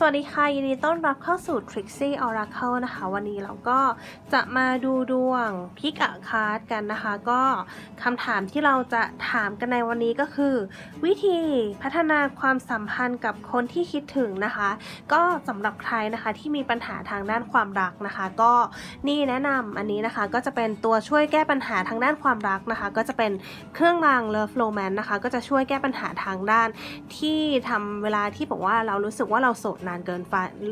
สวัสดีค่ะ ยินดีต้อนรับเข้าสู่ Trixie Oracle นะคะ วันนี้เราก็จะมาดูดวงพิกอะคาร์ดกันนะคะ ก็คำถามที่เราจะถามกันในวันนี้ก็คือ วิธีพัฒนาความสัมพันธ์กับคนที่คิดถึงนะคะ ก็สำหรับใครนะคะที่มีปัญหาทางด้านความรักนะคะ ก็นี่แนะนำอันนี้นะคะ ก็จะเป็นตัวช่วยแก้ปัญหาทางด้านความรักนะคะ ก็จะเป็นเครื่องราง Love Romance นะคะ ก็จะช่วยแก้ปัญหาทางด้านที่ทำเวลาที่บอกว่าเรารู้สึกว่าเราโสดนานเกิน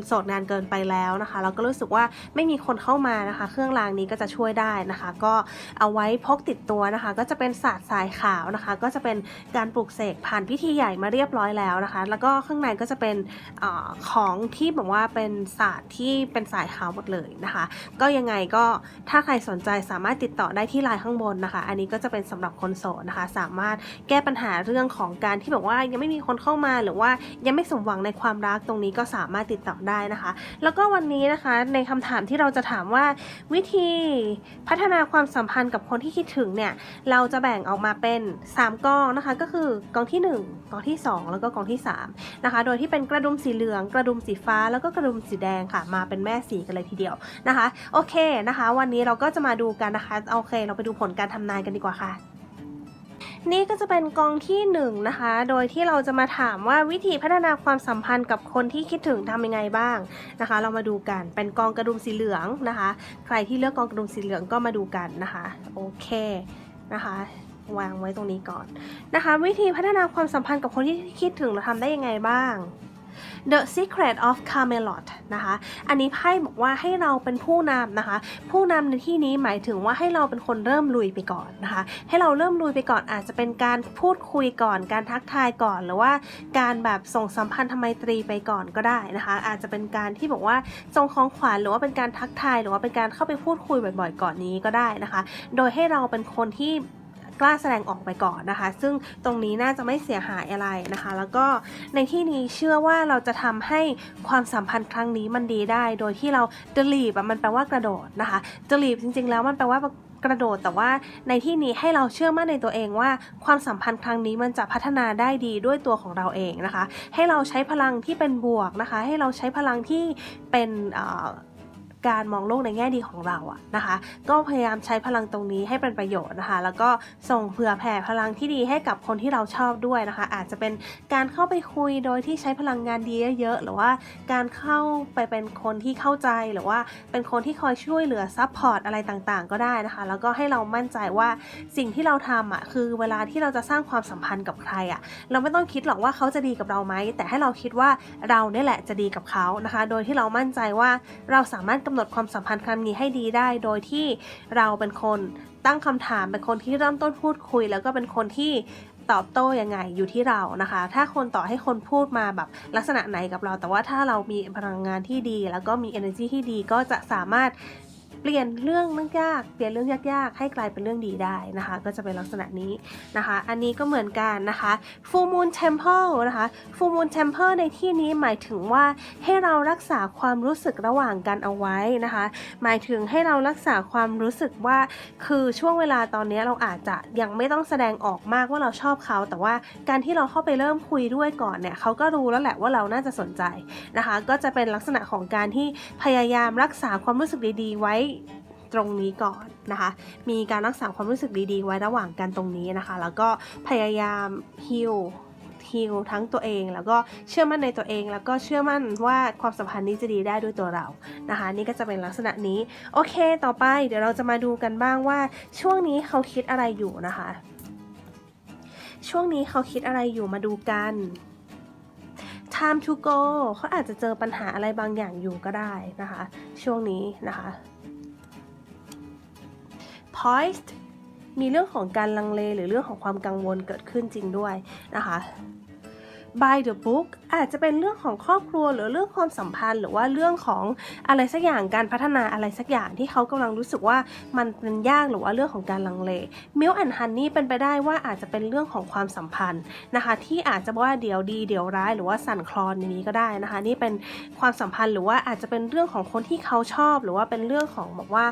โสดนานเกินไปแล้วนะคะ เราก็รู้สึกว่าไม่มีคนเข้ามานะคะ เครื่องรางนี้ก็จะช่วยได้นะคะ ก็เอาไว้พกติดตัวนะคะ ก็จะเป็นศาสตร์สายขาวนะคะ ก็จะเป็นการปลูกเสกผ่านพิธีใหญ่มาเรียบร้อยแล้วนะคะ แล้วก็ข้างในก็จะเป็นอของที่แบบว่าเป็นศาสตร์ที่เป็นสายขาวหมดเลยนะคะ ก็ยังไงก็ถ้าใครสนใจสามารถติดต่อได้ที่ไลน์ข้างบนนะคะ อันนี้ก็จะเป็นสำหรับคนโสดนะคะ สามารถแก้ปัญหาเรื่องของการที่แบบว่ายังไม่มีคนเข้ามาหรือว่ายังไม่สมหวังในความรักตรงนี้ก็สามารถติดต่อได้นะคะ แล้วก็วันนี้นะคะในคำถามที่เราจะถามว่าวิธีพัฒนาความสัมพันธ์กับคนที่คิดถึงเนี่ยเราจะแบ่งออกมาเป็น 3กองนะคะ ก็คือกองที่ 1กองที่ 2 แล้วก็กองที่3นะคะโดยที่เป็นกระดุมสีเหลือง กระดุมสีฟ้า แล้วก็กระดุมสีแดงค่ะ มาเป็นแม่สีกันเลยทีเดียวนะคะ โอเคนะคะ วันนี้เราก็จะมาดูกันนะคะโอเค เราไปดูผลการทำนายกันดีกว่าค่ะ นี่ก็จะเป็นกองที่1นงนะคะ โดยที่เราจะมาถามว่าวิธีพัฒนาความสัมพันธ์กับคนที่คิดถึงทำยังไงบ้างนะคะ เรามาดูกัน เป็นกองกระดุมสีเหลืองนะคะ ใครที่เลือกกองกระดุมสีเหลืองก็มาดูกันนะคะ โอเคนะคะ วางไว้ตรงนี้ก่อนนะคะ วิธีพัฒนาความสัมพันธ์กับคนที่คิดถึงเราทำได้ยังไงบ้าง The Secret of Camelot นะคะ อันนี้ไพ่บอกว่าให้เราเป็นผู้นำนะคะ ผู้นำในที่นี้หมายถึงว่าให้เราเป็นคนเริ่มลุยไปก่อนนะคะ ให้เราเริ่มลุยไปก่อนอาจจะเป็นการพูดคุยก่อน การทักทายก่อน หรือว่าการแบบส่งสัมพันธไมตรีไปก่อนก็ได้นะคะ อาจจะเป็นการที่บอกว่าส่งของขวัญหรือว่าเป็นการทักทาย หรือว่าเป็นการเข้าไปพูดคุยบ่อย ๆ ก่อนนี้ก็ได้นะคะ โดยให้เราเป็นคนที่ กล้าแสดงออกไปก่อนนะคะ ซึ่งตรงนี้น่าจะไม่เสียหายอะไรนะคะ แล้วก็ในที่นี้เชื่อว่าเราจะทำให้ความสัมพันธ์ครั้งนี้มันดีได้ โดยที่เรา delete อะมันแปลว่ากระโดดนะคะ delete จริง ๆ แล้วมันแปลว่ากระโดดแต่ว่าในที่นี้ให้เราเชื่อมั่นในตัวเองว่า ความสัมพันธ์ครั้งนี้มันจะพัฒนาได้ดีด้วยตัวของเราเองนะคะ ให้เราใช้พลังที่เป็นบวกนะคะ ให้เราใช้พลังที่เป็น การมองโลกในแง่ดีของเราอะนะคะ ก็พยายามใช้พลังตรงนี้ให้เป็นประโยชน์นะคะ แล้วก็ส่งเผื่อแผ่พลังที่ดีให้กับคนที่เราชอบด้วยนะคะ อาจจะเป็นการเข้าไปคุยโดยที่ใช้พลังงานดีเยอะๆหรือว่าการเข้าไปเป็นคนที่เข้าใจหรือว่าเป็นคนที่คอยช่วยเหลือซัพพอร์ตอะไรต่างๆ ก็ได้นะคะ แล้วก็ให้เรามั่นใจว่าสิ่งที่เราทำอะคือเวลาที่เราจะสร้างความสัมพันธ์กับใครอะเราไม่ต้องคิดหรอกว่าเขาจะดีกับเราไหมแต่ให้เราคิดว่าเราเนี่ยแหละจะดีกับเขานะคะ โดยที่เรามั่นใจว่าเราสามารถกำหนดความสัมพันธ์ครั้งนี้ให้ดีได้ โดยที่เราเป็นคนตั้งคำถามเป็นคนที่เริ่มต้นพูดคุย แล้วก็เป็นคนที่ตอบโต้ยังไงอยู่ที่เรานะคะ ถ้าคนต่อให้คนพูดมาแบบลักษณะไหนกับเรา แต่ว่าถ้าเรามีพลังงานที่ดี แล้วก็มี energy ที่ดีก็จะสามารถ เปลี่ยนเรื่องยากๆเปลี่ยนเรื่องยากๆ ให้กลายเป็นเรื่องดีได้นะคะ ก็จะเป็นลักษณะนี้นะคะ อันนี้ก็เหมือนกันนะคะ Full Moon Temple นะคะ Full Moon Temple ในที่นี้หมายถึงว่าให้เรารักษาความรู้สึกระหว่างกันเอาไว้นะคะ หมายถึงให้เรารักษาความรู้สึกว่าคือช่วงเวลาตอนนี้เราอาจจะยังไม่ต้องแสดงออกมากว่าเราชอบเขา แต่ว่าการที่เราเข้าไปเริ่มคุยด้วยก่อนเนี่ยเขาก็รู้แล้วแหละว่าเราน่าจะสนใจนะคะ ก็จะเป็นลักษณะของการที่พยายามรักษาความรู้สึกดีๆ ไว้ตรงนี้ก่อนนะคะ มีการรักษาความรู้สึกดีๆ ไว้ระหว่างกันตรงนี้นะคะ แล้วก็พยายามฮิลฮิลทั้งตัวเอง แล้วก็เชื่อมั่นในตัวเอง แล้วก็เชื่อมั่นว่าความสัมพันธ์นี้จะดีได้ด้วยตัวเรานะคะ นี่ก็จะเป็นลักษณะนี้ โอเค ต่อไปเดี๋ยวเราจะมาดูกันบ้างว่าช่วงนี้เขาคิดอะไรอยู่นะคะ ช่วงนี้เขาคิดอะไรอยู่มาดูกัน time to go เขาอาจจะเจอปัญหาอะไรบางอย่างอยู่ก็ได้นะคะ ช่วงนี้นะคะ poised มีเรื่องของการลังเลหรือเรื่องของความกังวลเกิดขึ้นจริงด้วยนะคะ by the book อาจจะเป็นเรื่องของครอบครัวหรือเรื่องความสัมพันธ์ หรือว่าเรื่องของอะไรสักอย่างการพัฒนาอะไรสักอย่างที่เขากำลังรู้สึกว่ามันเป็นยากหรือว่าเรื่องของการลังเล milk and honey เป็นไปได้ว่าอาจจะเป็นเรื่องของความสัมพันธ์นะคะ ที่อาจจะว่าเดี๋ยวดีเดี๋ยวร้ายหรือว่าสั่นคลอนอย่างนี้ก็ได้นะคะ นี่เป็นความสัมพันธ์หรือว่าอาจจะเป็นเรื่องของคนที่เขาชอบ หรือว่าเป็นเรื่องของบอกว่า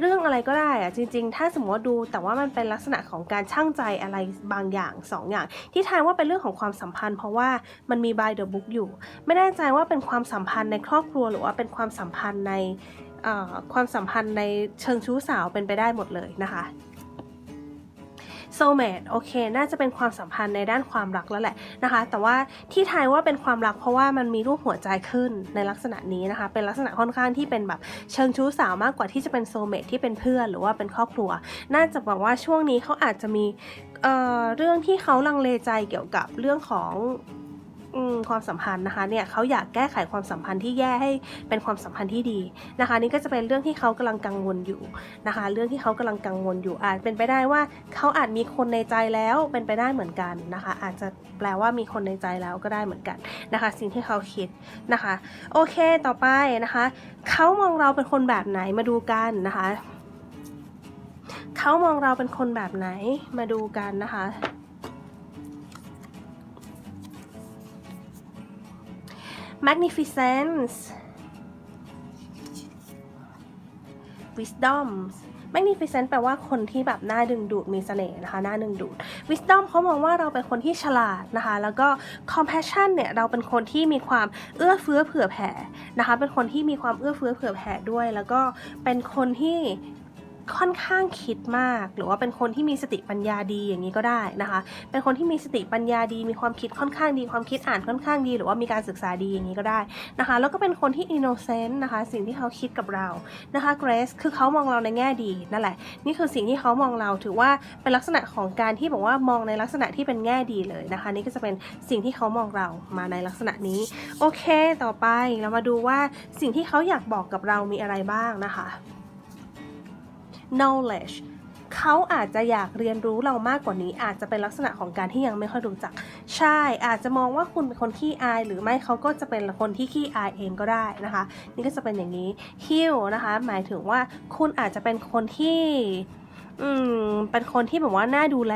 เรื่องอะไรก็ได้อะจริง ๆ ถ้าสมมติว่าดูแต่ว่ามันเป็นลักษณะของการช่างใจอะไรบางอย่างสองอย่าง ที่ทายว่าเป็นเรื่องของความสัมพันธ์ เพราะว่าว่ามันมี by the book อยู่ ไม่แน่ใจว่าเป็นความสัมพันธ์ในครอบครัวหรือว่าเป็นความสัมพันธ์ในความสัมพันธ์ในเชิงชู้สาวเป็นไปได้หมดเลยนะคะ soulmate โอเค น่าจะเป็นความสัมพันธ์ในด้านความรักแล้วแหละนะคะ แต่ว่าที่ทายว่าเป็นความรักเพราะว่ามันมีรูปหัวใจขึ้นในลักษณะนี้นะคะ เป็นลักษณะค่อนข้างที่เป็นแบบเชิงชู้สาวมากกว่าที่จะเป็น soulmate ที่เป็นเพื่อนหรือว่าเป็นครอบครัว น่าจะบอกว่าช่วงนี้เขาอาจจะมีเเรื่องที่เขาลังเลใจเกี่ยวกับเรื่องของ ความสัมพันธ์นะคะเนี่ยเขาอยากแก้ไขความสัมพันธ์ที่แย่ให้เป็นความสัมพันธ์ที่ดีนะคะ นี่ก็จะเป็นเรื่องที่เขากำลังกังวลอยู่นะคะ เรื่องที่เขากำลังกังวลอยู่อาจเป็นไปได้ว่าเขาอาจมีคนในใจแล้วเป็นไปได้เหมือนกันนะคะ อาจจะแปลว่ามีคนในใจแล้วก็ได้เหมือนกันนะคะ สิ่งที่เขาคิดนะคะ โอเคต่อไปนะคะเขามองเราเป็นคนแบบไหนมาดูกันนะคะเขามองเราเป็นคนแบบไหนมาดูกันนะคะ magnificence wisdom magnificent แปลว่าคนที่แบบน่าดึงดูดมีเสน่ห์นะคะน่าดึงดูด wisdom เขามองว่าเราเป็นคนที่ฉลาดนะคะ แล้วก็ compassion เนี่ยเราเป็นคนที่มีความเอื้อเฟื้อเผื่อแผ่นะคะ เป็นคนที่มีความเอื้อเฟื้อเผื่อแผ่ด้วย แล้วก็เป็นคนที่ ค่อนข้างคิดมาก หรือว่าเป็นคนที่มีสติปัญญาดีอย่างนี้ก็ได้นะคะ เป็นคนที่มีสติปัญญาดี มีความคิดค่อนข้างดี ความคิดอ่านค่อนข้างดี หรือว่ามีการศึกษาดีอย่างนี้ก็ได้นะคะ แล้วก็เป็นคนที่ innocent นะคะ สิ่งที่เขาคิดกับเรานะคะ grace คือเขามองเราในแง่ดีนั่นแหละ นี่คือสิ่งที่เขามองเราถือว่าเป็นลักษณะของการที่บอกว่ามองในลักษณะที่เป็นแง่ดีเลยนะคะ นี่ก็จะเป็นสิ่งที่เขามองเรามาในลักษณะนี้ โอเค ต่อไปเรามาดูว่าสิ่งที่เขาอยากบอกกับเรามีอะไรบ้างนะคะ knowledge เขาอาจจะอยากเรียนรู้เรามากกว่านี้ อาจจะเป็นลักษณะของการที่ยังไม่ค่อยรู้จัก ใช่ อาจจะมองว่าคุณเป็นคนขี้อาย หรือไม่เขาก็จะเป็นคนที่ขี้อายเองก็ได้นะคะ นี่ก็จะเป็นอย่างนี้ heal นะคะ หมายถึงว่าคุณอาจจะเป็นคนที่อืมเป็นคนที่แบบว่าน่าดูแล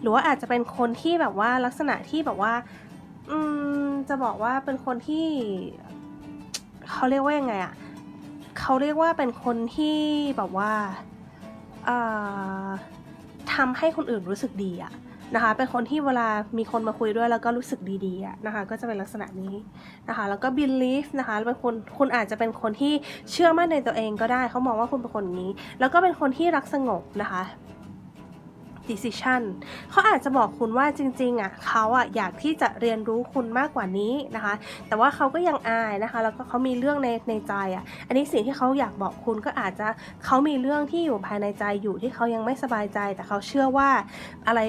หรือว่าอาจจะเป็นคนที่แบบว่าลักษณะที่แบบว่า อืมจะบอกว่าเป็นคนที่เขาเรียกว่ายังไงอะเขาเรียกว่าเป็นคนที่แบบว่า ทำให้คนอื่นรู้สึกดีอะนะคะ เป็นคนที่เวลามีคนมาคุยด้วยแล้วก็รู้สึกดีๆอะนะคะ ก็จะเป็นลักษณะนี้นะคะ แล้วก็ believe นะคะเป็นคนคุณอาจจะเป็นคนที่เชื่อมั่นในตัวเองก็ได้ เขามองว่าคุณเป็นคนนี้ แล้วก็เป็นคนที่รักสงบนะคะ decision เขาอาจจะบอกคุณว่าจริงๆอะเขาอะอยากที่จะเรียนรู้คุณมากกว่านี้นะคะ แต่ว่าเขาก็ยังอายนะคะ แล้วก็เขามีเรื่องในในใจอะ อันนี้สิ่งที่เขาอยากบอกคุณก็อาจจะเขามีเรื่องที่อยู่ภายในใจอยู่ที่เขายังไม่สบายใจ แต่เขาเชื่อว่าอะไร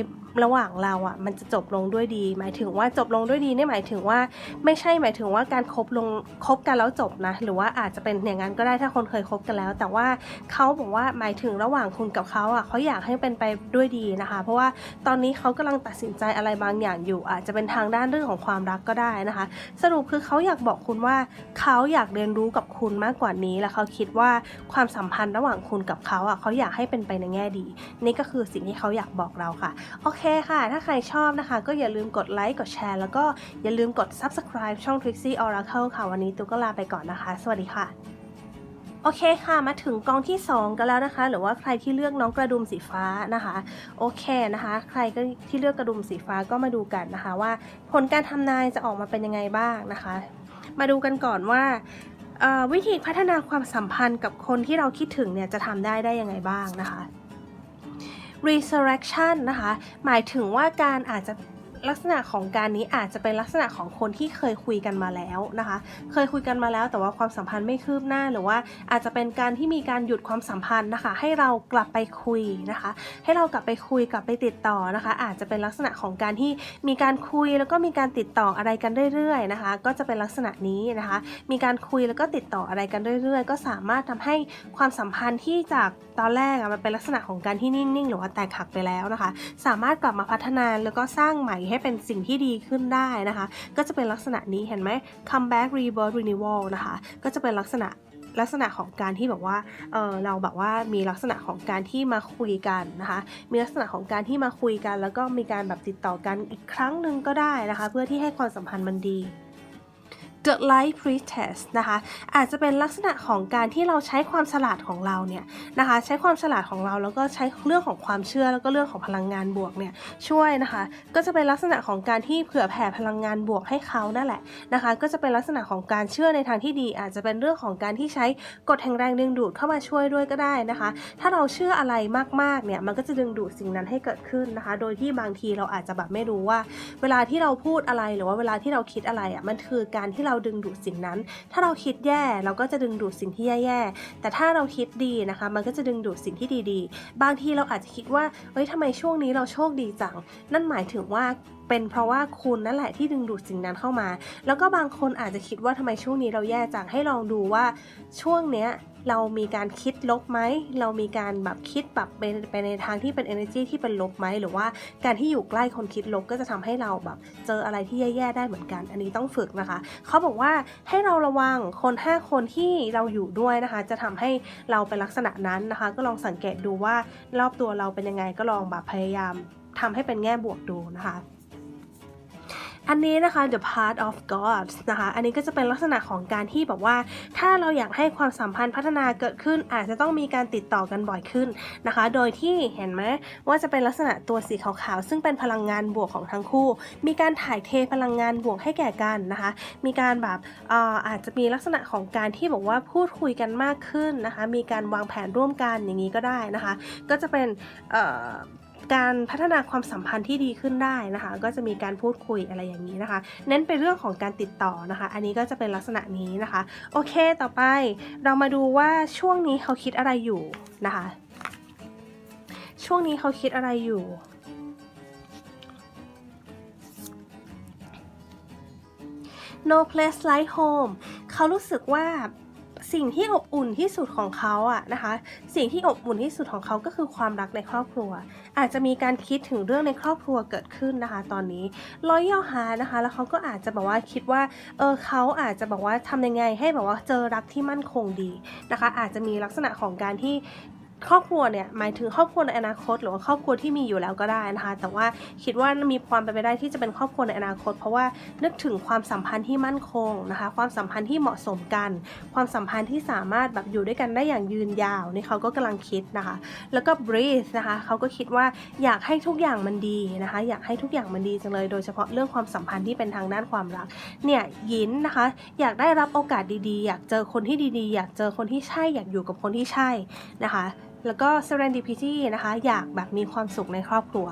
ระหว่างเราอะมันจะจบลงด้วยดี หมายถึงว่าจบลงด้วยดีเนี่ยหมายถึงว่าไม่ใช่หมายถึงว่าการคบลงคบกันแล้วจบนะ หรือว่าอาจจะเป็นอย่างนั้นก็ได้ถ้าคนเคยคบกันแล้ว แต่ว่าเขาบอกว่าหมายถึงระหว่างคุณกับเขาอะเขาอยากให้เป็นไปด้วยดีนะคะ เพราะว่าตอนนี้เขากำลังตัดสินใจอะไรบางอย่างอยู่ อาจจะเป็นทางด้านเรื่องของความรักก็ได้นะคะ สรุปคือเขาอยากบอกคุณว่าเขาอยากเรียนรู้กับคุณมากกว่านี้ และเขาคิดว่าความสัมพันธ์ระหว่างคุณกับเขาอะเขาอยากให้เป็นไปในแง่ดี นี่ก็คือสิ่งที่เขาอยากบอกเราค่ะโอเคค่ะ ถ้าใครชอบนะคะ ก็อย่าลืมกดไลค์ กดแชร์ แล้วก็อย่าลืมกด subscribe ช่อง Trixie Oracle ค่ะ วันนี้ตุ๊กก็ลาไปก่อนนะคะ สวัสดีค่ะ โอเคค่ะ มาถึงกองที่ 2 กันแล้วนะคะ หรือว่าใครที่เลือกน้องกระดุมสีฟ้านะคะ โอเคนะคะ ใครก็ที่เลือกกระดุมสีฟ้าก็มาดูกันนะคะ ว่าผลการทำนายจะออกมาเป็นยังไงบ้างนะคะ มาดูกันก่อนว่าวิธีพัฒนาความสัมพันธ์กับคนที่เราคิดถึงเนี่ยจะทำได้ได้ยังไงบ้างนะคะ resurrection นะคะ หมายถึงว่าการอาจจะ ลักษณะของการนี้อาจจะเป็นลักษณะของคนที่เคยคุยกันมาแล้วนะคะ เคยคุยกันมาแล้วแต่ว่าความสัมพันธ์ไม่คืบหน้าหรือว่าอาจจะเป็นการที่มีการหยุดความสัมพันธ์นะคะ ให้เรากลับไปคุยนะคะ ให้เรากลับไปคุยกลับไปติดต่อนะคะ อาจจะเป็นลักษณะของการที่มีการคุยแล้วก็มีการติดต่ออะไรกันเรื่อยๆนะคะ ก็จะเป็นลักษณะนี้นะคะ มีการคุยแล้วก็ติดต่ออะไรกันเรื่อย ๆ ก็สามารถทำให้ความสัมพันธ์ที่จากตอนแรกมันเป็นลักษณะของการที่นิ่งๆ หรือว่าแตกหักไปแล้วนะคะ สามารถกลับมาพัฒนาแล้วก็สร้างใหม่ให้เป็นสิ่งที่ดีขึ้นได้นะคะ ก็จะเป็นลักษณะนี้เห็นไหม comeback rebirth renewal นะคะ ก็จะเป็นลักษณะลักษณะของการที่แบบว่าเออเราแบบว่ามีลักษณะของการที่มาคุยกันนะคะ มีลักษณะของการที่มาคุยกัน แล้วก็มีการแบบติดต่อกันอีกครั้งหนึ่งก็ได้นะคะ เพื่อที่ให้ความสัมพันธ์มันดี The Light Priestess นะคะอาจจะเป็นลักษณะของการที่เราใช้ความฉลาดของเราเนี่ยนะคะใช้ความฉลาดของเราแล้วก็ใช้เรื่องของความเชื่อแล้วก็เรื่องของพลังงานบวกเนี่ยช่วยนะคะก็จะเป็นลักษณะของการที่เผื่อแผ่พลังงานบวกให้เขานั่นแหละนะคะก็จะเป็นลักษณะของการเชื่อในทางที่ดี อาจจะเป็นเรื่องของการที่ใช้กฎแห่งแรงดึงดูดเข้ามาช่วยด้วยก็ได้นะคะ ถ้าเราเชื่ออะไรมากๆเนี่ยมันก็จะดึงดูดสิ่งนั้นให้เกิดขึ้นนะคะ โดยที่บางทีเราอาจจะแบบไม่รู้ว่า เวลาที่เราพูดอะไรหรือว่าเวลาที่เราคิดอะไรอะมันคือการที่เราดึงดูดสิ่งนั้น ถ้าเราคิดแย่เราก็จะดึงดูดสิ่งที่แย่ๆ แต่ถ้าเราคิดดีนะคะ มันก็จะดึงดูดสิ่งที่ดีๆ บางทีเราอาจจะคิดว่าเฮ้ยทำไมช่วงนี้เราโชคดีจัง นั่นหมายถึงว่าเป็นเพราะว่าคุณนั่นแหละที่ดึงดูดสิ่งนั้นเข้ามา แล้วก็บางคนอาจจะคิดว่าทำไมช่วงนี้เราแย่จัง ให้ลองดูว่าช่วงเนี้ย เรามีการคิดลบไหม เรามีการแบบคิดแบบไปไปในทางที่เป็น energy ที่เป็นลบไหม หรือว่าการที่อยู่ใกล้คนคิดลบก็จะทำให้เราแบบเจออะไรที่แย่ ๆ ได้เหมือนกัน อันนี้ต้องฝึกนะคะ เขาบอกว่าให้เราระวังคน 5 คนที่เราอยู่ด้วยนะคะ จะทำให้เราเป็นลักษณะนั้นนะคะ ก็ลองสังเกตดูว่ารอบตัวเราเป็นยังไงก็ลองแบบพยายามทำให้เป็นแง่บวกดูนะคะ อันนี้นะคะ the part of gods นะคะ อันนี้ก็จะเป็นลักษณะของการที่แบบว่า ถ้าเราอยากให้ความสัมพันธ์พัฒนาเกิดขึ้น อาจจะต้องมีการติดต่อกันบ่อยขึ้นนะคะ โดยที่เห็นไหมว่าจะเป็นลักษณะตัวสีขาวๆ ซึ่งเป็นพลังงานบวกของทั้งคู่ มีการถ่ายเทพลังงานบวกให้แก่กันนะคะ มีการแบบเอ่ออาจจะมีลักษณะของการที่บอกว่าพูดคุยกันมากขึ้นนะคะ มีการวางแผนร่วมกันอย่างนี้ก็ได้นะคะ ก็จะเป็น การพัฒนาความสัมพันธ์ที่ดีขึ้นได้นะคะ ก็จะมีการพูดคุยอะไรอย่างนี้นะคะ เน้นไปเรื่องของการติดต่อนะคะ อันนี้ก็จะเป็นลักษณะนี้นะคะ โอเคต่อไปเรามาดูว่าช่วงนี้เขาคิดอะไรอยู่นะคะ ช่วงนี้เขาคิดอะไรอยู่ no place like home เขารู้สึกว่า สิ่งที่อบอุ่นที่สุดของเขาอะนะคะ สิ่งที่อบอุ่นที่สุดของเขาก็คือความรักในครอบครัว อาจจะมีการคิดถึงเรื่องในครอบครัวเกิดขึ้นนะคะ ตอนนี้ร้อยย่อหานะคะ แล้วเขาก็อาจจะแบบว่าคิดว่าเออเขาอาจจะบอกว่าทำยังไงให้แบบว่าเจอรักที่มั่นคงดีนะคะ อาจจะมีลักษณะของการที่ ครอบครัวเนี่ยหมายถึงครอบครัวในอนาคต หรือว่าครอบครัวที่มีอยู่แล้วก็ได้นะคะ แต่ว่าคิดว่ามีความเป็นไปได้ที่จะเป็นครอบครัวในอนาคต เพราะว่านึกถึงความสัมพันธ์ที่มั่นคงนะคะ ความสัมพันธ์ที่เหมาะสมกัน ความสัมพันธ์ที่สามารถแบบอยู่ด้วยกันได้อย่างยืนยาวนี่เขาก็กำลังคิดนะคะ แล้วก็ breathe นะคะเขาก็คิดว่าอยากให้ทุกอย่างมันดีนะคะ อยากให้ทุกอย่างมันดีจังเลย โดยเฉพาะเรื่องความสัมพันธ์ที่เป็นทางด้านความรักเนี่ยยินนะคะ อยากได้รับโอกาสดีๆ อยากเจอคนที่ดีๆ อยากเจอคนที่ใช่อยากอยู่กับคนที่ใช่นะคะ แล้วก็ serendipity นะคะ อยากแบบมีความสุขในครอบครัว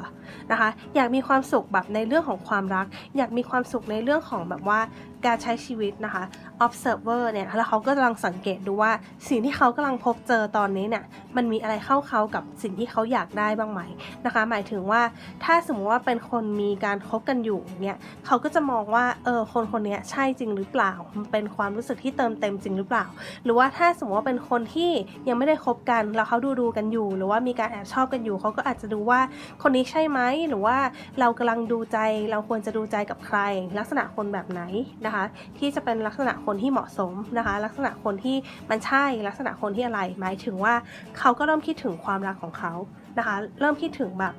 นะคะ อยากมีความสุขแบบในเรื่องของความรัก อยากมีความสุขในเรื่องของแบบว่าการใช้ชีวิตนะคะ observer เนี่ยแล้วเขาก็กำลังสังเกตดูว่าสิ่งที่เขากำลังพบเจอตอนนี้เนี่ยมันมีอะไรเข้าเขากับสิ่งที่เขาอยากได้บ้างไหมนะคะ หมายถึงว่าถ้าสมมติว่าเป็นคนมีการคบกันอยู่เนี่ยเขาก็จะมองว่าเออคนคนนี้ใช่จริงหรือเปล่าเป็นความรู้สึกที่เติมเต็มจริงหรือเปล่า หรือว่าถ้าสมมติว่าเป็นคนที่ยังไม่ได้คบกันแล้วเขาดูดูกันอยู่ หรือว่ามีการแอบชอบกันอยู่เขาก็อาจจะดูว่าคนนี้ใช่ไหมหรือว่าเรากำลังดูใจเราควรจะดูใจกับใคร ลักษณะคนแบบไหนนะคะที่จะเป็นลักษณะคนที่เหมาะสมนะคะ ลักษณะคนที่มันใช่ลักษณะคนที่อะไร หมายถึงว่าเขาก็เริ่มคิดถึงความรักของเขานะคะ เริ่มคิดถึงแบบ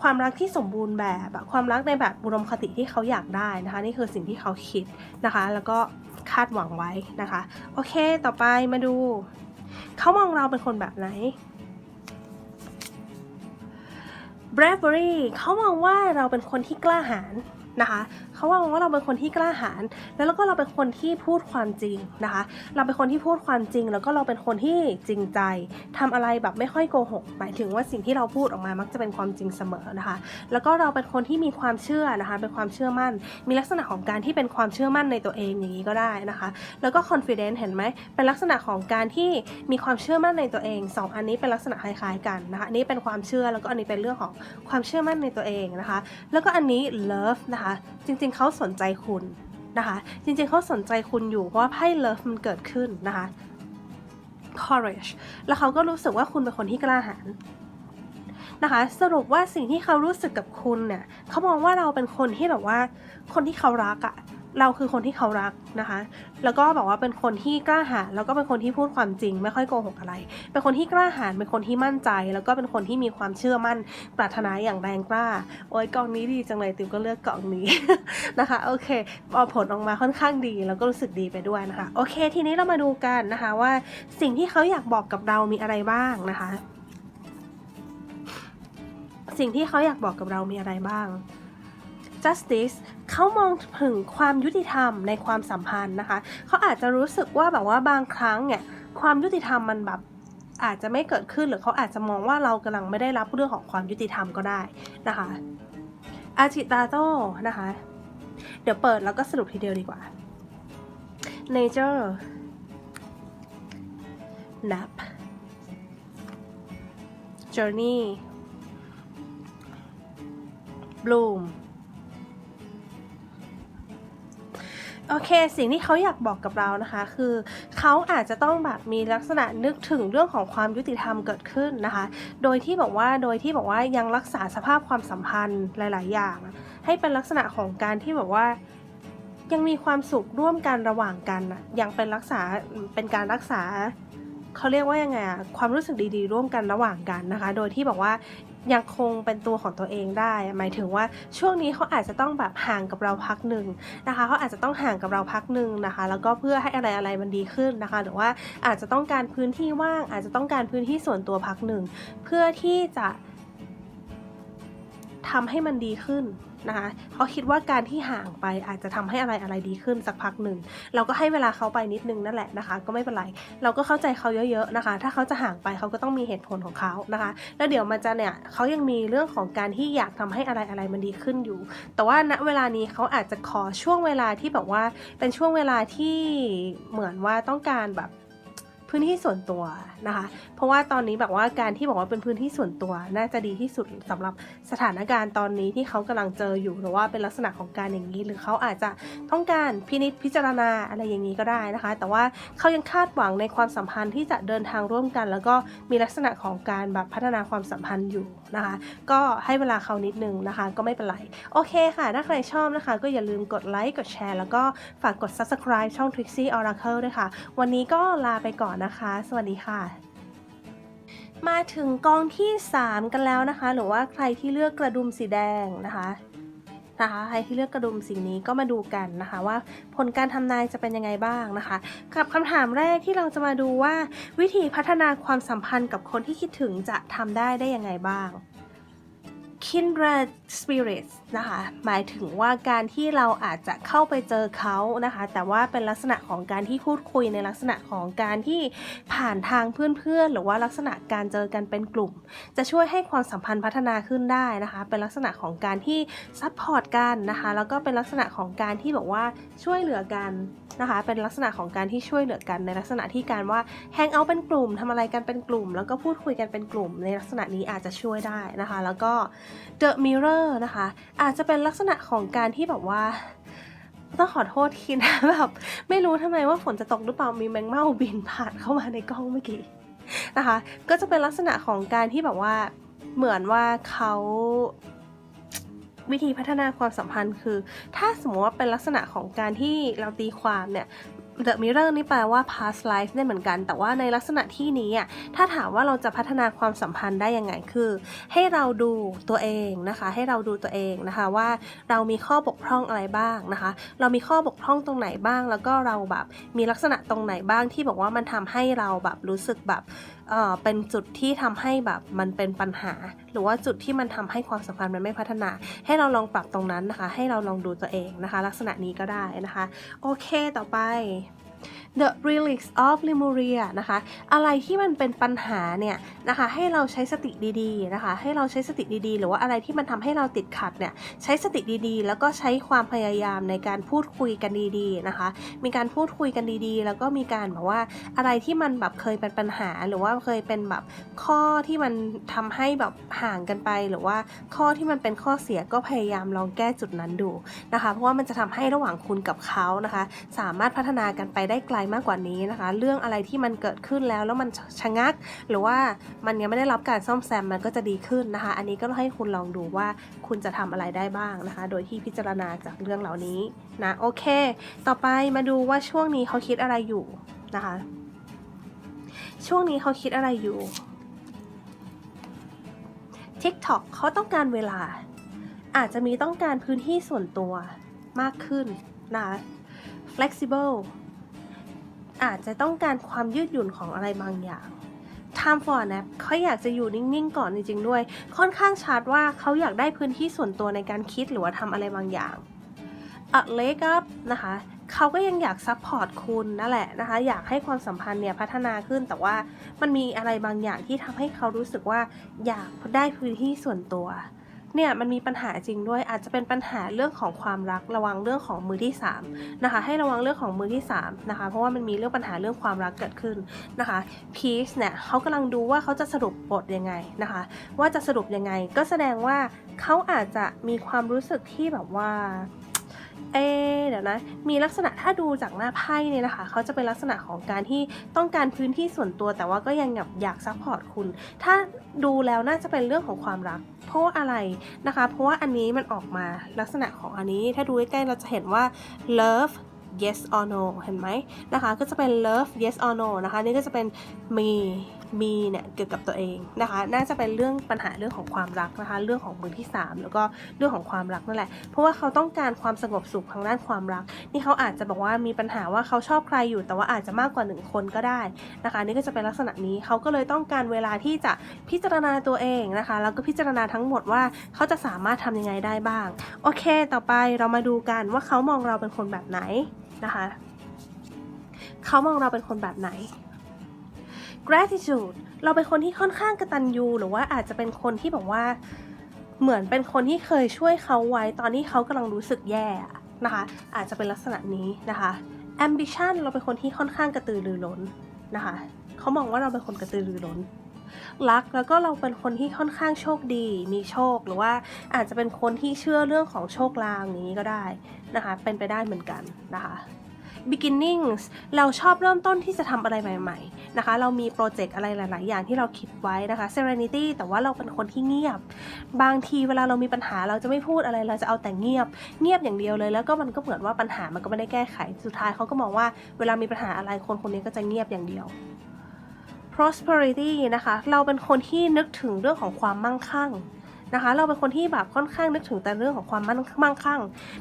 ความรักที่สมบูรณ์แบบความรักในแบบบุรมคติที่เขาอยากได้นะคะ นี่คือสิ่งที่เขาคิดนะคะ แล้วก็คาดหวังไว้นะคะ โอเคต่อไปมาดู เขามองเราเป็นคนแบบไหน bravery เขามองว่าเราเป็นคนที่กล้าหาญนะคะ เขามองว่าเราเป็นคนที่กล้าหาญแล้วก็เราเป็นคนที่พูดความจริงนะคะ เราเป็นคนที่พูดความจริง แล้วก็เราเป็นคนที่จริงใจทำอะไรแบบไม่ค่อยโกหกหมายถึงว่าสิ่งที่เราพูดออกมามักจะเป็นความจริงเสมอนะคะ แล้วก็เราเป็นคนที่มีความเชื่อนะคะ เป็นความเชื่อมั่น มีลักษณะของการที่เป็นความเชื่อมั่นในตัวเองอย่างนี้ก็ได้นะคะ แล้วก็ confident เห็นไหมเป็นลักษณะของการที่มีความเชื่อมั่นในตัวเองสองอันนี้เป็นลักษณะคล้ายๆกันนะคะอันนี้เป็นความเชื่อแล้วก็อันนี้เป็นเรื่องของความเชื่อมั่นในตัวเองนะคะ แล้วก็อันนี้ love นะคะ จริงๆเขาสนใจคุณนะคะ จริงๆเขาสนใจคุณอยู่เพราะว่าไพ่เลิฟมันเกิดขึ้นนะคะ courage แล้วเขาก็รู้สึกว่าคุณเป็นคนที่กล้าหาญนะคะ สรุปว่าสิ่งที่เขารู้สึกกับคุณเนี่ยเขามองว่าเราเป็นคนที่แบบว่าคนที่เขารักอะ่ะ เราคือคนที่เขารักนะคะ แล้วก็บอกว่าเป็นคนที่กล้าหาญแล้วก็เป็นคนที่พูดความจริง ไม่ค่อยโกหกอะไร เป็นคนที่กล้าหาญเป็นคนที่มั่นใจ แล้วก็เป็นคนที่มีความเชื่อมั่น ปรารถนาอย่างแรงกล้า โอ้ยกล่องนี้ดีจังเลยติวก็เลือกกล่องนี้นะคะ โอเคพอผลออกมาค่อนข้างดี แล้วก็รู้สึกดีไปด้วยนะคะ โอเค ทีนี้เรามาดูกันนะคะว่าสิ่งที่เขาอยากบอกกับเรามีอะไรบ้างนะคะ สิ่งที่เขาอยากบอกกับเรามีอะไรบ้าง justice เขามองถึงความยุติธรรมในความสัมพันธ์นะคะ เขาอาจจะรู้สึกว่าแบบว่าบางครั้งเนี่ยความยุติธรรมมันแบบอาจจะไม่เกิดขึ้นหรือเขาอาจจะมองว่าเรากำลังไม่ได้รับเรื่องของความยุติธรรมก็ได้นะคะอาจิตาโตนะคะ เดี๋ยวเปิดแล้วก็สรุปทีเดียวดีกว่า nature nap journey bloom โอเค สิ่งที่เขาอยากบอกกับเรานะคะ คือเขาอาจจะต้องแบบมีลักษณะนึกถึงเรื่องของความยุติธรรมเกิดขึ้นนะคะ โดยที่บอกว่าโดยที่บอกว่ายังรักษาสภาพความสัมพันธ์หลาย ๆ อย่าง ให้เป็นลักษณะของการที่แบบว่ายังมีความสุขร่วมกันระหว่างกันยังเป็นรักษาเป็นการรักษาเขาเรียกว่ายังไงอะความรู้สึกดีๆ ร่วมกันระหว่างกันนะคะ โดยที่บอกว่า ยังคงเป็นตัวของตัวเองได้ หมายถึงว่าช่วงนี้เขาอาจจะต้องแบบห่างกับเราพักหนึ่งนะคะเขาอาจจะต้องห่างกับเราพักหนึ่งนะคะ แล้วก็เพื่อให้อะไรอะไรมันดีขึ้นนะคะ หรือว่าอาจจะต้องการพื้นที่ว่าง อาจจะต้องการพื้นที่ส่วนตัวพักหนึ่งเพื่อที่จะทำให้มันดีขึ้น นะคะเขาคิดว่าการที่ห่างไปอาจจะทำให้อะไรอะไรดีขึ้นสักพักหนึ่ง เราก็ให้เวลาเขาไปนิดนึงนั่นแหละนะคะ ก็ไม่เป็นไร เราก็เข้าใจเขาเยอะๆนะคะ ถ้าเขาจะห่างไปเขาก็ต้องมีเหตุผลของเขานะคะ แล้วเดี๋ยวมันจะเนี่ยเขายังมีเรื่องของการที่อยากทำให้อะไรอะไรมันดีขึ้นอยู่ แต่ว่าณเวลานี้เขาอาจจะขอช่วงเวลาที่แบบว่าเป็นช่วงเวลาที่เหมือนว่าต้องการแบบ พื้นที่ส่วนตัวนะคะ เพราะว่าตอนนี้แบบว่าการที่บอกว่าเป็นพื้นที่ส่วนตัว น่าจะดีที่สุดสำหรับสถานการณ์ตอนนี้ที่เขากำลังเจออยู่หรือว่าเป็นลักษณะของการอย่างนี้ หรือเขาอาจจะต้องการพินิจพิจารณาอะไรอย่างนี้ก็ได้นะคะ แต่ว่าเขายังคาดหวังในความสัมพันธ์ที่จะเดินทางร่วมกัน แล้วก็มีลักษณะของการแบบพัฒนาความสัมพันธ์อยู่นะคะ ก็ให้เวลาเขานิดนึงนะคะ ก็ไม่เป็นไรโอเคค่ะ ถ้าใครชอบนะคะ ก็อย่าลืมกดไลค์กดแชร์แล้วก็ฝากกด subscribe ช่อง Trixie Oracle ด้วยค่ะ วันนี้ก็ลาไปก่อนนะคะ สวัสดีค่ะ มาถึงกองที่ 3 กันแล้วนะคะ หรือว่าใครที่เลือกกระดุมสีแดงนะคะนะคะใครที่เลือกกระดุมสีนี้ก็มาดูกันนะคะ ว่าผลการทำนายจะเป็นยังไงบ้างนะคะ กับคำถามแรกที่เราจะมาดูว่า วิธีพัฒนาความสัมพันธ์กับคนที่คิดถึงจะทำได้ได้ยังไงบ้าง kindred spirits นะคะ หมายถึงว่าการที่เราอาจจะเข้าไปเจอเขานะคะ แต่ว่าเป็นลักษณะของการที่พูดคุยในลักษณะของการที่ผ่านทางเพื่อนๆ หรือว่าลักษณะการเจอกันเป็นกลุ่ม จะช่วยให้ความสัมพันธ์พัฒนาขึ้นได้นะคะ เป็นลักษณะของการที่ซัพพอร์ตกันนะคะ แล้วก็เป็นลักษณะของการที่บอกว่าช่วยเหลือกันนะคะ เป็นลักษณะของการที่ช่วยเหลือกันในลักษณะที่การว่าแฮงเอาเป็นกลุ่มทำอะไรกันเป็นกลุ่ม แล้วก็พูดคุยกันเป็นกลุ่ม ในลักษณะนี้อาจจะช่วยได้นะคะ แล้วก็ The Mirror นะคะ อาจจะเป็นลักษณะของการที่แบบว่าต้องขอโทษทีนะแบบไม่รู้ทำไมว่าฝนจะตกหรือเปล่ามีแมงเม่าบินผ่านเข้ามาในกล้องเมื่อกี้นะคะ ก็จะเป็นลักษณะของการที่แบบว่าเหมือนว่าเขาวิธีพัฒนาความสัมพันธ์คือ ถ้าสมมติว่าเป็นลักษณะของการที่เราตีความเนี่ย The Mirror นี่แปลว่า past life ได้เหมือนกัน แต่ว่าในลักษณะที่นี้อะถ้าถามว่าเราจะพัฒนาความสัมพันธ์ได้ยังไงคือ ให้เราดูตัวเองนะคะ ให้เราดูตัวเองนะคะว่าเรามีข้อบกพร่องอะไรบ้างนะคะ เรามีข้อบกพร่องตรงไหนบ้าง แล้วก็เราแบบมีลักษณะตรงไหนบ้างที่บอกว่ามันทำให้เราแบบรู้สึกแบบ เออเป็นจุดที่ทำให้แบบมันเป็นปัญหา หรือว่าจุดที่มันทำให้ความสัมพันธ์มันไม่พัฒนา ให้เราลองปรับตรงนั้นนะคะ ให้เราลองดูตัวเองนะคะ ลักษณะนี้ก็ได้นะคะ โอเคต่อไป The Relics of Lemuria นะคะ อะไรที่มันเป็นปัญหาเนี่ยนะคะ ให้เราใช้สติดีๆนะคะ ให้เราใช้สติดีๆ หรือว่าอะไรที่มันทำให้เราติดขัดเนี่ย ใช้สติดีๆ แล้วก็ใช้ความพยายามในการพูดคุยกันดีๆนะคะ มีการพูดคุยกันดีๆ แล้วก็มีการแบบว่าอะไรที่มันแบบเคยเป็นปัญหา หรือว่าเคยเป็นแบบข้อที่มันทำให้แบบห่างกันไป หรือว่าข้อที่มันเป็นข้อเสียก็พยายามลองแก้จุดนั้นดูนะคะ เพราะว่ามันจะทำให้ระหว่างคุณกับเขานะคะ สามารถพัฒนากันไปได้ไกลมากกว่านี้นะคะ เรื่องอะไรที่มันเกิดขึ้นแล้วแล้วมันชะงัก หรือว่ามันยังไม่ได้รับการซ่อมแซมมันก็จะดีขึ้นนะคะ อันนี้ก็ให้คุณลองดูว่าคุณจะทำอะไรได้บ้างนะคะ โดยที่พิจารณาจากเรื่องเหล่านี้นะโอเค ต่อไปมาดูว่าช่วงนี้เขาคิดอะไรอยู่นะคะ ช่วงนี้เขาคิดอะไรอยู่ TikTok เขาต้องการเวลา อาจจะมีต้องการพื้นที่ส่วนตัวมากขึ้นนะคะ flexible อาจจะต้องการความยืดหยุ่นของอะไรบางอย่าง time for a nap เขาอยากจะอยู่นิ่งๆก่อนจริงๆด้วย ค่อนข้างชัดว่าเขาอยากได้พื้นที่ส่วนตัวในการคิดหรือว่าทำอะไรบางอย่าง a leg up นะคะเขาก็ยังอยากซัพพอร์ตคุณนั่นแหละนะคะอยากให้ความสัมพันธ์เนี่ยพัฒนาขึ้นแต่ว่ามันมีอะไรบางอย่างที่ทำให้เขารู้สึกว่าอยากได้พื้นที่ส่วนตัว เนี่ยมันมีปัญหาจริงด้วย อาจจะเป็นปัญหาเรื่องของความรักระวังเรื่องของมือที่3นะคะให้ระวังเรื่องของมือที่3นะคะเพราะว่ามันมีเรื่องปัญหาเรื่องความรักเกิดขึ้นนะคะพีชเนี่ยเขากำลังดูว่าเขาจะสรุปบทยังไงนะคะ ว่าจะสรุปยังไงก็แสดงว่าเขาอาจจะมีความรู้สึกที่แบบว่า เอเดี๋ยวนะ มีลักษณะถ้าดูจากหน้าไพ่เนี่ยนะคะ เขาจะเป็นลักษณะของการที่ต้องการพื้นที่ส่วนตัว แต่ว่าก็ยังแบบอยากซัพพอร์ตคุณ ถ้าดูแล้วน่าจะเป็นเรื่องของความรัก เพราะอะไรนะคะ เพราะว่าอันนี้มันออกมาลักษณะของอันนี้ ถ้าดูใกล้ๆเราจะเห็นว่า love yes or no เห็นไหมนะคะ ก็จะเป็น love yes or no นะคะ นี่ก็จะเป็นมี มีเนี่ยเกี่ยวกับตัวเองนะคะ น่าจะเป็นเรื่องปัญหาเรื่องของความรักนะคะ เรื่องของมือที่ 3 แล้วก็เรื่องของความรักนั่นแหละ เพราะว่าเขาต้องการความสงบสุขทางด้านความรัก นี่เขาอาจจะบอกว่ามีปัญหาว่าเขาชอบใครอยู่ แต่ว่าอาจจะมากกว่าหนึ่งคนก็ได้นะคะ นี่ก็จะเป็นลักษณะนี้เขาก็เลยต้องการเวลาที่จะพิจารณาตัวเองนะคะ แล้วก็พิจารณาทั้งหมดว่าเขาจะสามารถทำยังไงได้บ้าง โอเค ต่อไปเรามาดูกันว่าเขามองเราเป็นคนแบบไหนนะคะ เขามองเราเป็นคนแบบไหน gratitude เราเป็นคนที่ค่อนข้างกระตันยูหรือว่าอาจจะเป็นคนที่แบบว่า เหมือนเป็นคนที่เคยช่วยเขาไว้ตอนที่เขากำลังรู้สึกแย่นะคะ อาจจะเป็นลักษณะนี้นะคะ ambition เราเป็นคนที่ค่อนข้างกระตือรือร้นนะคะเขามองว่าเราเป็นคนกระตือรือร้นรักแล้วก็เราเป็นคนที่ค่อนข้างโชคดี มีโชคหรือว่าอาจจะเป็นคนที่เชื่อเรื่องของโชคลางอย่างนี้ก็ได้นะคะ เป็นไปได้เหมือนกันนะคะ beginnings เราชอบเริ่มต้นที่จะทำอะไรใหม่ ๆ นะคะ เรามีโปรเจกต์อะไรหลาย ๆ อย่างที่เราคิดไว้นะคะ serenity แต่ว่าเราเป็นคนที่เงียบ บางทีเวลาเรามีปัญหาเราจะไม่พูดอะไรเราจะเอาแต่เงียบ เงียบอย่างเดียวเลย แล้วก็มันก็เหมือนว่าปัญหามันก็ไม่ได้แก้ไข สุดท้ายเขาก็มองว่าเวลามีปัญหาอะไรคนคนนี้ก็จะเงียบอย่างเดียว prosperity นะคะ เราเป็นคนที่นึกถึงเรื่องของความมั่งคั่ง นะคะ เราเป็นคนที่แบบค่อนข้างนึกถึงแต่เรื่องของความมั่งมั่งคั่ง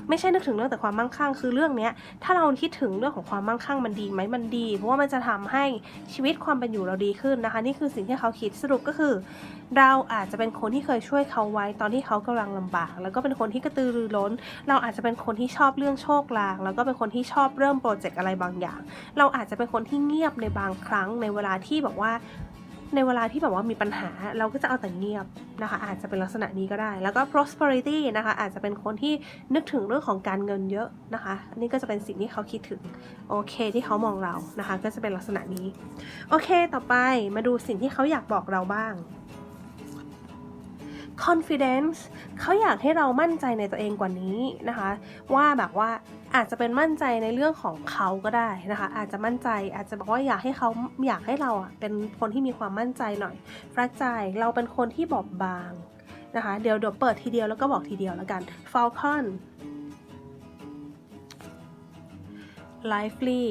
ไม่ใช่นึกถึงเรื่องแต่ความมั่งคั่ง คือเรื่องเนี้ยถ้าเราคิดถึงเรื่องของความมั่งคั่งมันดีไหมมันดี เพราะว่ามันจะทำให้ชีวิตความเป็นอยู่เราดีขึ้นนะคะ นี่คือสิ่งที่เขาคิดสรุปก็คือ เราอาจจะเป็นคนที่เคยช่วยเขาไว้ตอนที่เขากำลังลำบาก แล้วก็เป็นคนที่กระตือรือร้น เราอาจจะเป็นคนที่ชอบเรื่องโชคลาง แล้วก็เป็นคนที่ชอบเริ่มโปรเจกต์อะไรบางอย่าง เราอาจจะเป็นคนที่เงียบในบางครั้งในเวลาที่แบบว่า ในเวลาที่แบบว่ามีปัญหาเราก็จะเอาแต่เงียบนะคะ อาจจะเป็นลักษณะนี้ก็ได้ แล้วก็ prosperity นะคะ อาจจะเป็นคนที่นึกถึงเรื่องของการเงินเยอะนะคะ อันนี่ก็จะเป็นสิ่งที่เขาคิดถึงโอเคที่เขามองเรานะคะ ก็จะเป็นลักษณะนี้ โอเค ต่อไปมาดูสิ่งที่เขาอยากบอกเราบ้าง confidence เขาอยากให้เรามั่นใจในตัวเองกว่านี้นะคะ ว่าแบบว่าอาจจะเป็นมั่นใจในเรื่องของเขาก็ได้นะคะ อาจจะมั่นใจอาจจะบอกว่าอยากให้เขาอยากให้เราอะเป็นคนที่มีความมั่นใจหน่อยฟรักใจเราเป็นคนที่บอบบางนะคะเดี๋ยวเดี๋ยวเปิดทีเดียวแล้วก็บอกทีเดียวแล้วกัน falcon lively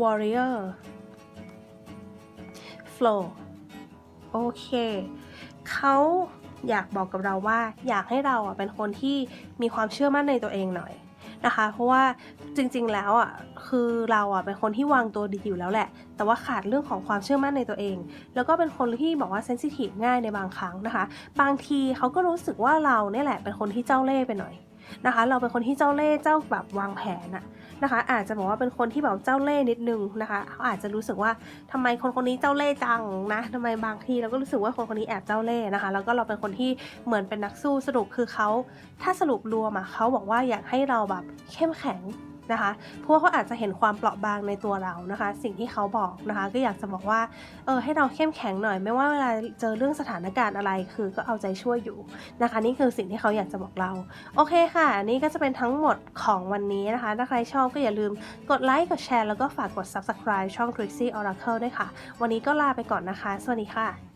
warrior flow โอเค เขาอยากบอกกับเราว่าอยากให้เราอะเป็นคนที่มีความเชื่อมั่นในตัวเองหน่อยนะคะ เพราะว่าจริงๆแล้วอะคือเราอะเป็นคนที่วางตัวดีอยู่แล้วแหละ แต่ว่าขาดเรื่องของความเชื่อมั่นในตัวเอง แล้วก็เป็นคนที่บอกว่าเซนซิทีฟง่ายในบางครั้งนะคะ บางทีเขาก็รู้สึกว่าเราเนี่ยแหละเป็นคนที่เจ้าเล่ห์ไปหน่อยนะคะ เราเป็นคนที่เจ้าเล่ห์เจ้าแบบวางแผนอะ นะคะ อาจจะบอกว่าเป็นคนที่แบบเจ้าเล่ห์นิดนึงนะคะเขาอาจจะรู้สึกว่าทำไมคนคนนี้เจ้าเล่ห์จังนะทำไมบางทีเราก็รู้สึกว่าคนคนนี้แอบเจ้าเล่ห์นะคะ แล้วก็เราเป็นคนที่เหมือนเป็นนักสู้สรุปคือเขาถ้าสรุปรวมอะเขาบอกว่าอยากให้เราแบบเข้มแข็ง นะคะเพราะว่าเขาอาจจะเห็นความเปราะบางในตัวเรานะคะ สิ่งที่เขาบอกนะคะ ก็อยากจะบอกว่าเออให้เราเข้มแข็งหน่อย ไม่ว่าเวลาเจอเรื่องสถานการณ์อะไรคือก็เอาใจช่วยอยู่นะคะ นี่คือสิ่งที่เขาอยากจะบอกเรา โอเคค่ะนี่ก็จะเป็นทั้งหมดของวันนี้นะคะ ถ้าใครชอบก็อย่าลืมกดไลค์กดแชร์แล้วก็ฝากกด subscribe ช่อง Trixie Oracle ด้วยค่ะ วันนี้ก็ลาไปก่อนนะคะ สวัสดีค่ะ